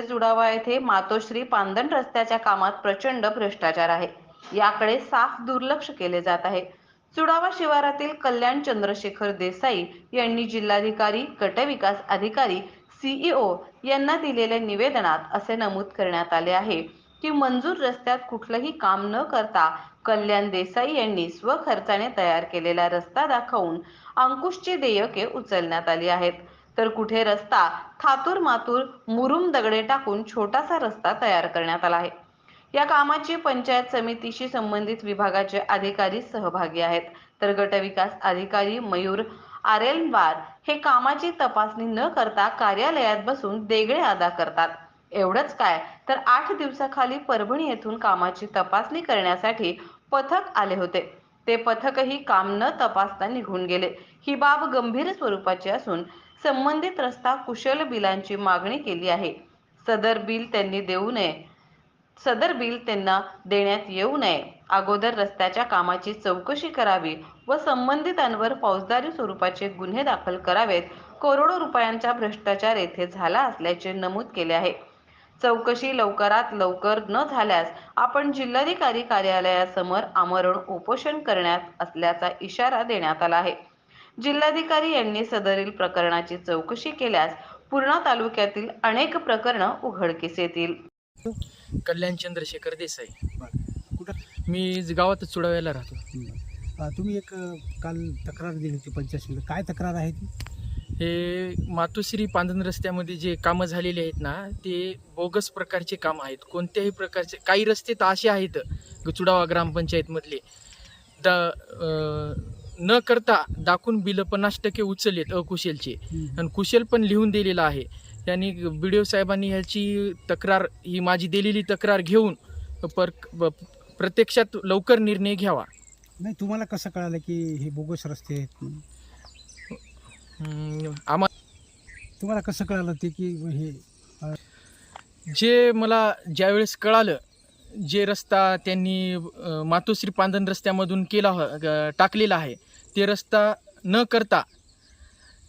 जुडावा येथे मातोश्री पांदण रस्त्याच्या कामात प्रचंड भ्रष्टाचार आहे. याकडे साफ दुर्लक्ष केले जात आहे. चुडावा शिवारातील कल्याण चंद्रशेखर देसाई यांनी जिल्हाधिकारी गटविकास अधिकारी सीईओ यांना दिलेल्या निवेदनात असे नमूद करण्यात आले आहे की मंजूर रस्त्यात कुठलंही काम न करता कल्याण देसाई यांनी स्वखर्चाने तयार केलेला रस्ता दाखवून अंकुशची देयके उचलण्यात आली आहेत. तर कुठे रस्ता थातूर मातूर मुरुम दगडे टाकून छोटासा रस्ता तयार करण्यात आला आहे. या कामाची पंचायत समितीशी संबंधित विभागाचे अधिकारी सहभागी आहेत. तर गटविकास अधिकारी मयूर आरेलवार हे कामाची तपासणी न करता कार्यालयात बसून देगळे अदा करतात. एवढंच काय तर आठ दिवसाखाली परभणी येथून कामाची तपासणी करण्यासाठी पथक आले होते. ते पथकही काम न तपासता निघून गेले. ही बाब गंभीर स्वरूपाची असून संबंधित रस्ता कुशल बिलांची मागणी केली आहे. सदर बिल त्यांनी देऊ नये. सदर बिल त्यांना देण्यात येऊ नये. अगोदर रस्त्याच्या कामाची चौकशी करावी व संबंधितांवर फौजदारी स्वरूपाचे गुन्हे दाखल करावेत. करोडो रुपयांचा भ्रष्टाचार येथे झाला असल्याचे नमूद केले आहे. चौकशी लवकरात लवकर न झाल्यास आपण जिल्हाधिकारी कार्यालयासमोर आमरण उपोषण करण्यात असल्याचा इशारा देण्यात आला आहे. जिल्हाधिकारी यांनी सदरील प्रकरणाची चौकशी केल्यास पूर्णा तालुक्यातील अनेक प्रकरणं उघडकीस येतील. कल्याण चंद्रशेखर देसाई. मी ज- गावातच चुडाव्याला राहतो. अं, तुम्ही एक अं, काल तक्रार दिली होती पंचायत काय तक्रार आहे ती? हे मातोश्री पांधन रस्त्यामध्ये जे कामं झालेले आहेत ना ते बोगस प्रकारचे काम आहेत. कोणत्याही प्रकारचे काही रस्ते तर असे आहेत ग- चुडावा ग्रामपंचायतमधले. द अं, न करता दाखवून बिलं पन्नास टक्के उचललेत अकुशलचे. आणि कुशल पण लिहून दिलेलं आहे. त्यांनी बी डी ओ साहेबांनी ह्याची तक्रार ही माझी दिलेली तक्रार घेऊन पर प्रत्यक्षात लवकर निर्णय घ्यावा. नाही तुम्हाला कसं कळालं की हे बोगस रस्ते आहेत? आम्हा तुम्हाला कसं कळालं ते की हे जे मला ज्यावेळेस कळालं जे रस्ता त्यांनी मातोश्री पांधन रस्त्यामधून केला टाकलेला आहे ते रस्ता न करता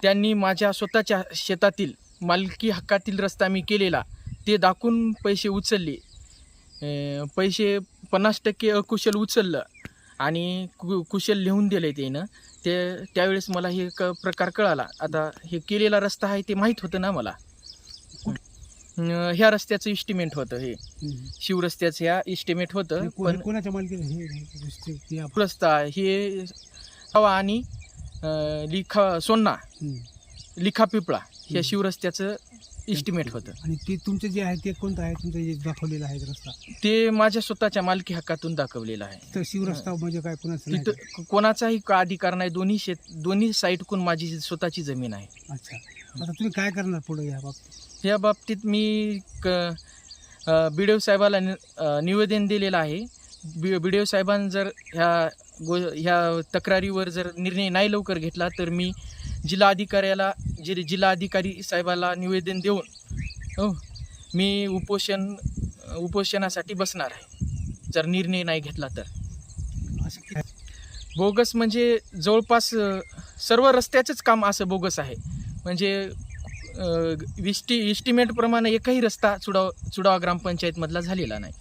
त्यांनी माझ्या स्वतःच्या शेतातील मालकी हक्कातील रस्ता मी केलेला ते दाखवून पैसे उचलले. पैसे पन्नास टक्के अकुशल उचललं आणि कु कुशल लिहून दिले त्यानं. ते त्यावेळेस मला हे क प्रकार कळाला. आता हे केलेला रस्ता आहे ते माहीत होतं ना मला. ह्या रस्त्याचं इस्टिमेट होतं हे. शिवरस्त्याचं ह्या इस्टिमेट होतं पण कोणाच्या रस्ता हे हवा आणि लिखा सोन्ना. लिखा पिपळा हम्म. शिवरस्त्याचं इस्टिमेट होतं. आणि ते तुमचं जे आहे ते कोणतं आहे? तुमचं जे दाखवलेलं आहे रस्ता? ते माझ्या स्वतःच्या मालकी हक्कातून दाखवलेलं आहे. तर शिवरस्ता म्हणजे काय? कोणाचं नाही तिथं कोणाचाही का अधिकार नाही? दोन्ही शेत दोन्ही साईडकून माझी स्वतःची जमीन आहे? अच्छा. आता तुम्ही काय करणार पुढे या बाबतीत? या बाबतीत मी क बी डी ओ साहेबाला नि अ, निवेदन दिलेलं आहे. बी बी डी ओ साहेबांनी जर ह्या गो ह्या तक्रारीवर जर निर्णय नाही लवकर घेतला तर मी जिल्हा अधिकाऱ्याला जि जिल्हा अधिकारी साहेबाला निवेदन देऊन हो मी उपोषण उपोषणासाठी बसणार आहे. जर निर्णय नाही घेतला तर. असं बोगस म्हणजे जवळपास सर्व रस्त्याचंच काम असं बोगस आहे. म्हणजे इस्टी इस्टिमेटप्रमाणे एकही रस्ता चुडाव चुडावा ग्रामपंचायतमधला झालेला नाही.